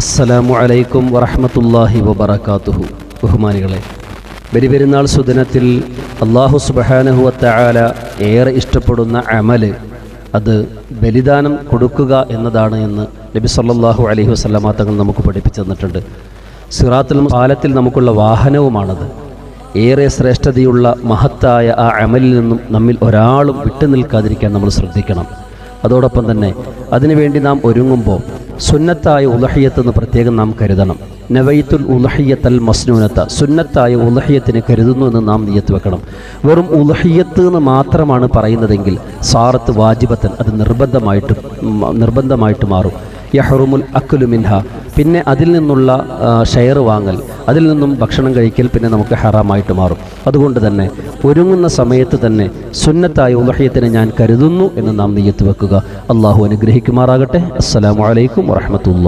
അസ്സലാമു അലൈക്കും വറഹമത്തല്ലാഹി വബറകാതുഹു. ബഹുമാനികളെ ബലിപെരുന്നാൾ സുദിനത്തിൽ അള്ളാഹു സുബഹാനഹുവത്തായാല ഏറെ ഇഷ്ടപ്പെടുന്ന അമൽ അത് ബലിദാനം കൊടുക്കുക എന്നതാണ് എന്ന് നബി സല്ലാഹു അലഹി വസല്ലമ തങ്ങൾ നമുക്ക് പഠിപ്പിച്ചു തന്നിട്ടുണ്ട്. സിറാത്തുൽ കാലത്തിൽ നമുക്കുള്ള വാഹനവുമാണത്. ഏറെ ശ്രേഷ്ഠതയുള്ള മഹത്തായ ആ അമലിൽ നിന്നും നമ്മിൽ ഒരാളും വിട്ടു നിൽക്കാതിരിക്കാൻ നമ്മൾ ശ്രദ്ധിക്കണം. അതോടൊപ്പം തന്നെ അതിനുവേണ്ടി നാം ഒരുങ്ങുമ്പോൾ സുന്നത്തായ ഉലഹിയത്ത് എന്ന് പ്രത്യേകം നാം കരുതണം. നവൈത്തുൽ ഉലഹിയത്തൽ മസ്നൂനത്ത സുന്നത്തായ ഉലഹിയത്തിനെ കരുതുന്നു എന്ന് നാം നിയത്ത് വെക്കണം. വെറും ഉലഹിയത്ത് എന്ന് മാത്രമാണ് പറയുന്നതെങ്കിൽ സാറത്ത് വാജിബത്തൻ അത് നിർബന്ധമായിട്ട് നിർബന്ധമായിട്ട് മാറും. യഹറുമുൽ അക്കുലു മിൻഹ. പിന്നെ അതിൽ നിന്നുള്ള ഷെയർ വാങ്ങൽ. അതിൽ നിന്നും ഭക്ഷണം കഴിക്കൽ പിന്നെ നമുക്ക് ഹറാമായിട്ട് മാറും. അതുകൊണ്ട് തന്നെ ഒരുങ്ങുന്ന സമയത്ത് തന്നെ സുന്നത്തായ ഉദഹയത്തിനെ ഞാൻ കരുതുന്നു എന്ന് നാം നെയ്യത്ത് വെക്കുക. അള്ളാഹു അനുഗ്രഹിക്കുമാറാകട്ടെ. അസ്സലാമു അലൈക്കും വറഹമത്തുള്ള